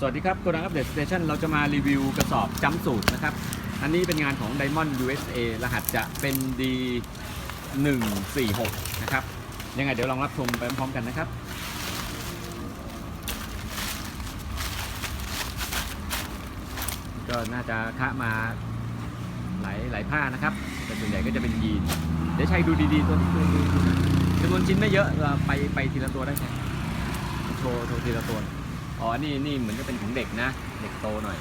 สวัสดีครับโกดังอัปเดตสเตชันเราจะมารีวิวกระสอบจัมสูตรนะครับ อันนี้เป็นงานของ Diamond USA รหัสจะเป็น D 1 4 6 นะครับ ยังไงเดี๋ยวลองรับชมไปพร้อมกันนะครับก็น่าจะคะมาหลายหลายผ้านะครับ แต่ส่วนใหญ่ก็จะเป็นยีน เดี๋ยวใช้ดูดีๆตัวนี้จำนวนชิ้นไม่เยอะเราไปไปทีละตัวได้ใช่โชว์โชว์ทีละตัว อ๋อ นี่นี่เหมือนจะเป็นของเด็กนะ เด็กโตหน่อย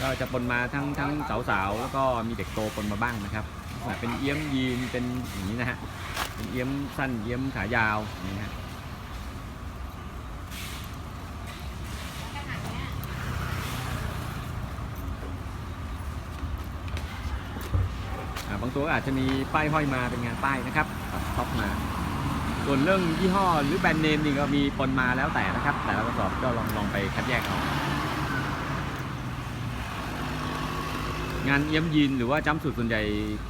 ก็จะปนมาทั้งทั้งสาวๆ แล้วก็มีเด็กโตปนมาบ้างนะครับลักษณะเป็นเอี้ยมยีน เป็นอย่างนี้นะฮะ เป็นเอี้ยมสั้น เอี้ยมขายาวอย่างนี้ฮะอ่าบางตัวก็อาจจะมีป้ายห้อยมาเป็นงานป้ายนะครับตัดท็อปมา ส่วนเรื่องยี่ห้อหรือแบรนด์เนมนี่ก็มีปนมาแล้วแต่นะครับ แต่ละกระสอบก็ลองลองไปคัดแยกเอางานเอี้ยมยีนหรือว่าจัมป์สูตรส่วนใหญ่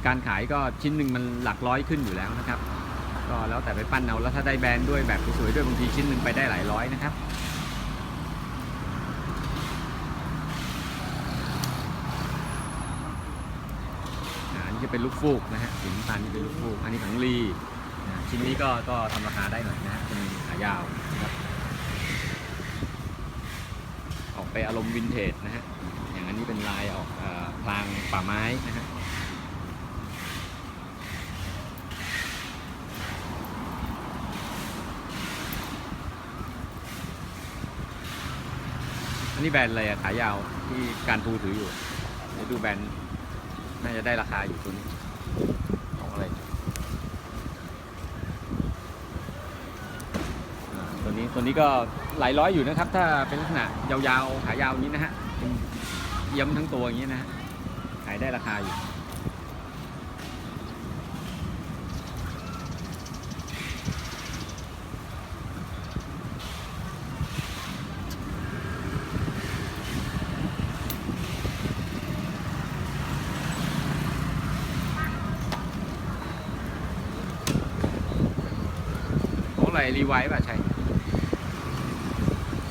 การขายก็ชิ้นหนึ่งมันหลักร้อยขึ้นอยู่แล้วนะครับ ก็แล้วแต่ไปปั้นเอาแล้วถ้าได้แบรนด์ด้วยแบบสวยๆด้วยบางทีชิ้นหนึ่งไปได้หลายร้อยนะครับอันนี้จะเป็นลูกฟูกนะฮะสีน้ำตานี่เป็นลูกฟูก อันนี้ของลี ชิ้นนี้ก็ก็ทำราคาได้หน่อยนะเป็นขายาวนะครับออกไปอารมณ์วินเทจนะฮะอย่างอันนี้เป็นลายออกอพลางป่าไม้นะฮะอันนี้แบรนด์อะไรอะขายาวที่การภูถืออยู่ดูแบรนด์น่าจะได้ราคาอยู่ตัวนี้ของอะไรอ่าตัว นี้ตัวนี้ก็หลายร้อยอยู่นะครับ ถ้าเป็นลักษณะยาวๆขายาวอย่างนี้นะฮะเป็นเยี่ยมทั้งตัวอย่างนี้นะฮะขายได้ราคาอยู่ของอะไรรีไวท์ป่ะใช่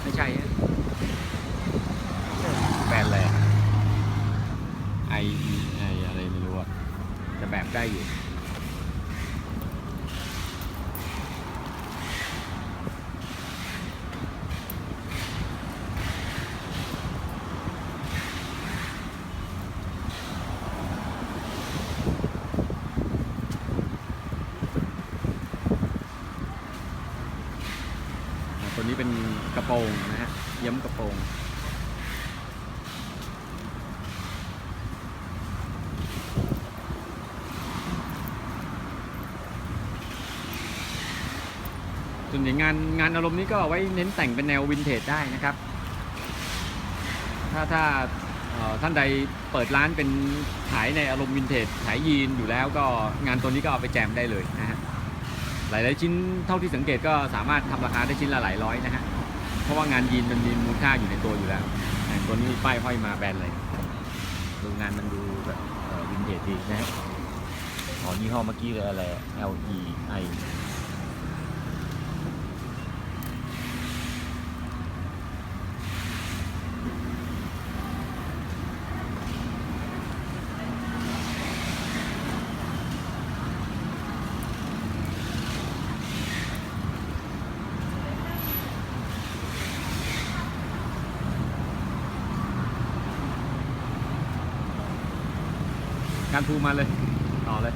ไม่ใช่ฮะแบรนด์อะไรไอไออะไรไม่รู้อะจะแบบ ได้อยู่ตัวนี้เป็นกระโปรงนะฮะเย้มกระโปรง ส่วนใหญ่งานงานอารมณ์นี้ก็เอาไว้เน้นแต่งเป็นแนววินเทจได้นะครับ ถ้าถ้าท่านใดเปิดร้านเป็นขายในอารมณ์วินเทจขายยีนอยู่แล้วก็งานตัวนี้ก็เอาไปแจมได้เลยนะฮะหลายๆชิ้นเท่าที่สังเกตก็สามารถทำราคาได้ชิ้นละหลายร้อยนะฮะเพราะว่างานยีนมันมีมูลค่าอยู่ในตัวอยู่แล้วตัวนี้ป้ายห้อยมาแบรนด์เลยดูงานมันดูแบบวินเทจดีนะฮะอ๋อยี่ห้อเมื่อกี้เลยอะไร L E I การพูมาเลย ต่อเลย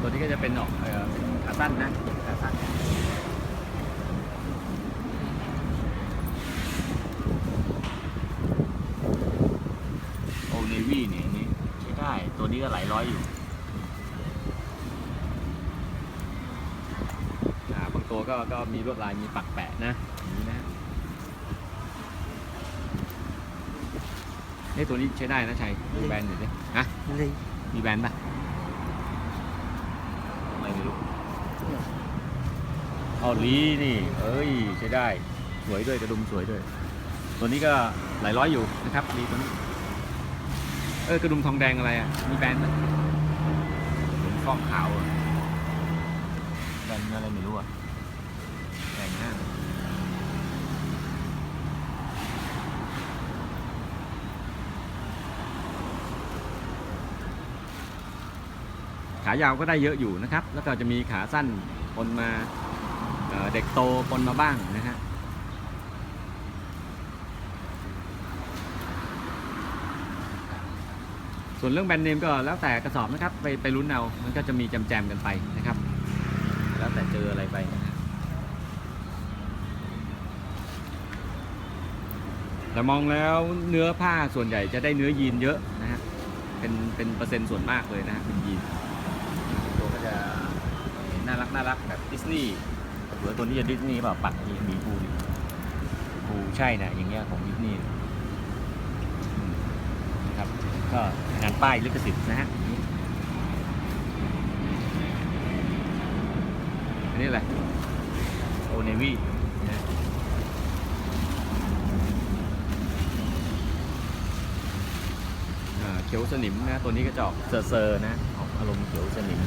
ตัวนี้ก็จะเป็นออกขาสั้นนะขาสั้นโอเนวี่เนี่ยนนี้ใช้ได้ ตัวนี้ก็หลายร้อยอยู่บางตัวก็ก็มีลวดลายมีปักแปะนะอย่างนี้นะ เอ้ตัวนี้ใช้ได้นะชัยดูแบรนด์หน่อยดิฮะมีแบรนด์ป่ะไม่รู้เอาลีนี่ เอ้ยใช้ได้ สวยด้วยกระดุมสวยด้วย ตัวนี้ก็หลายร้อยอยู่นะครับลีตัวนี้ เออกระดุมทองแดงอะไรอะ มีแบรนด์ไหมเป็นฟองขาวอะแบรนด์อะไรไม่รู้อะ อ่าขายาวก็ได้เยอะอยู่นะครับ แล้วก็จะมีขาสั้นปนมาเเด็กโตปนมาบ้างนะฮะส่วนเรื่องแบรนด์เนมก็แล้วแต่กระสอบนะครับ ไปไปลุ้นเอา มันก็จะมีแจมๆกันไปนะครับ แล้วแต่เจออะไรไปนะฮะแต่มองแล้วเนื้อผ้าส่วนใหญ่จะได้เนื้อยีนเยอะนะฮะ เป็นเป็นเปอร์เซ็นต์ส่วนมากเลยนะฮะเป็นยีน น่ารักน่ารักแบบดิสนีย์หรือตัวนี้จะดิสนีย์เปล่าปัดมีมีบูดิบูใช่นะอย่างเงี้ยของดิสนีย์นะครับ ก็งานป้ายลิขสิทธิ์นะฮะอันนี้อะไรโอเนวี่นะเขียวสนิมนะ ตัวนี้ก็จะออกเซอร์ๆนะ ออกอารมณ์เขียวสนิม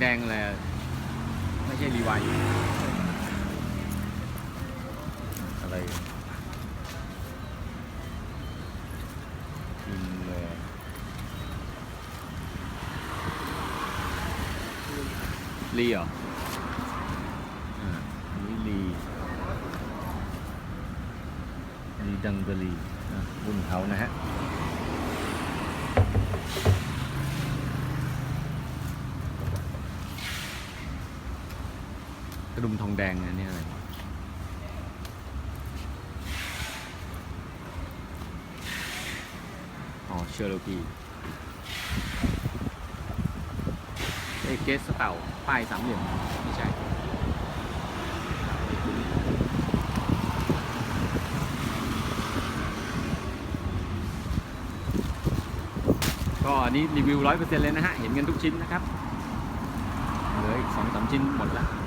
แดงๆอะไรอะไม่ใช่รีไวอะไรอินเลยลีเหรออ่าอันนี้ลีลีดังเบลีอะรุ่นเขานะฮะ กระ ดุมทองแดงอันนี้อะไรอ๋อเชอร์โลกีเอเกสเต่าป้ายสามเหลี่ยมไม่ใช่ก็อันนี้รีวิวร้อยเปอร์เซ็นต์เลยนะฮะ เห็นกันทุกชิ้นนะครับ เหลืออีกสองสามชิ้นหมดแล้ว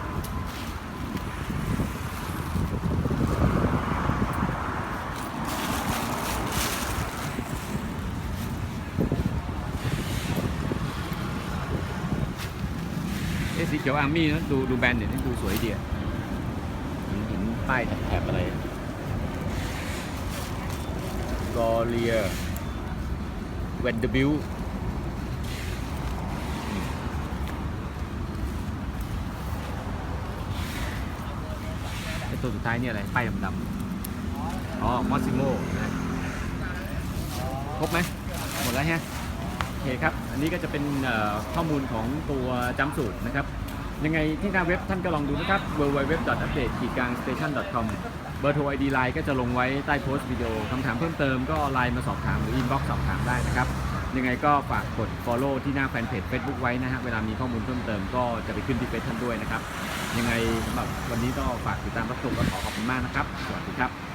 เอสีเขียวอาร์มี่นะดูดูแบรนด์เนี่ยนี่ดูสวยดีอะเห็นเห็นป้ายแถบอะไรกอเลียเวนเดอร์บิวไอ ตัวสุดท้ายเนี่ยอะไรป้ายดำๆอ๋อมอสซิโมนะครบไหมหมดแล้วฮะโอเคครับ อันนี้ก็จะเป็นข้อมูลของตัวจำสูตรนะครับ ยังไงที่หน้าเว็บท่านก็ลองดูนะครับ www.update ขีดกลาง station.com เบอร์โทร ID Line ก็จะลงไว้ใต้โพสต์วิดีโอคำถามเพิ่มเติมก็ไลน์มาสอบถามหรือ inbox สอบถามได้นะครับ ยังไงก็ฝากกด follow ที่หน้าแฟนเพจ Facebook ไว้นะฮะ เวลามีข้อมูลเพิ่มเติมก็จะไปขึ้นที่เฟซท่านด้วยนะครับ ยังไงสำหรับวันนี้ก็ฝากติดตามรับชมและขอขอบคุณมากนะครับ สวัสดีครับ